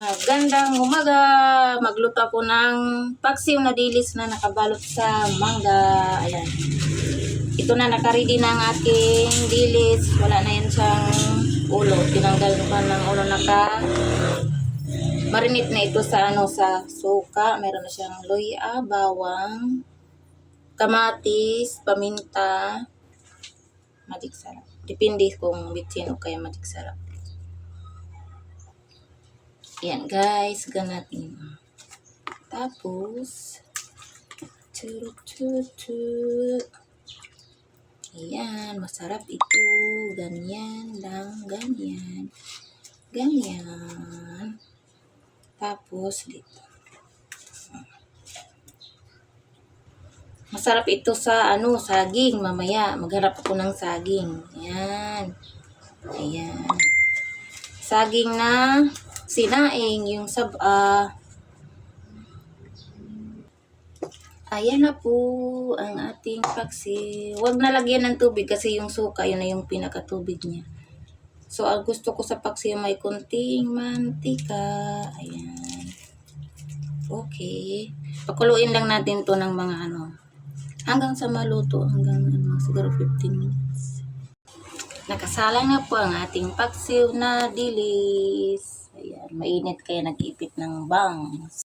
Ah, Gandang umaga! Magluto ako ng paksiw na dilis na nakabalot sa mangga. Ayan. Ito na, nakaready na ang aking dilis. Wala na yan siyang ulo. Tinanggal ko pa ng ulo. Naka marinate na ito sa ano sa suka. Meron na siyang luya, bawang, kamatis, paminta, magic sarap. Depende kung bitsin o kaya magic sarap. Yan guys, ganatin. Tapos, turut turut turut. Ayan, masarap ito. Ganyan lang, ganyan. Ganyan. Tapos, dito. Masarap ito sa ano, saging mamaya. Magharap ako ng saging. Ayan. Ayan. Saging na sinaing yung sab ah Ayan na po ang ating paksi. Huwag na lagyan ng tubig kasi yung suka, yun na yung pinakatubig niya. So, ang gusto ko sa paksi may kunting mantika. Ayan. Okay. Pakuluin lang natin to ng mga ano. Hanggang sa maluto. Hanggang ano, siguro 15 minutes. Nakasala na po ang ating paksiw na dilis. Mainit kaya nag-ipit ng bangs.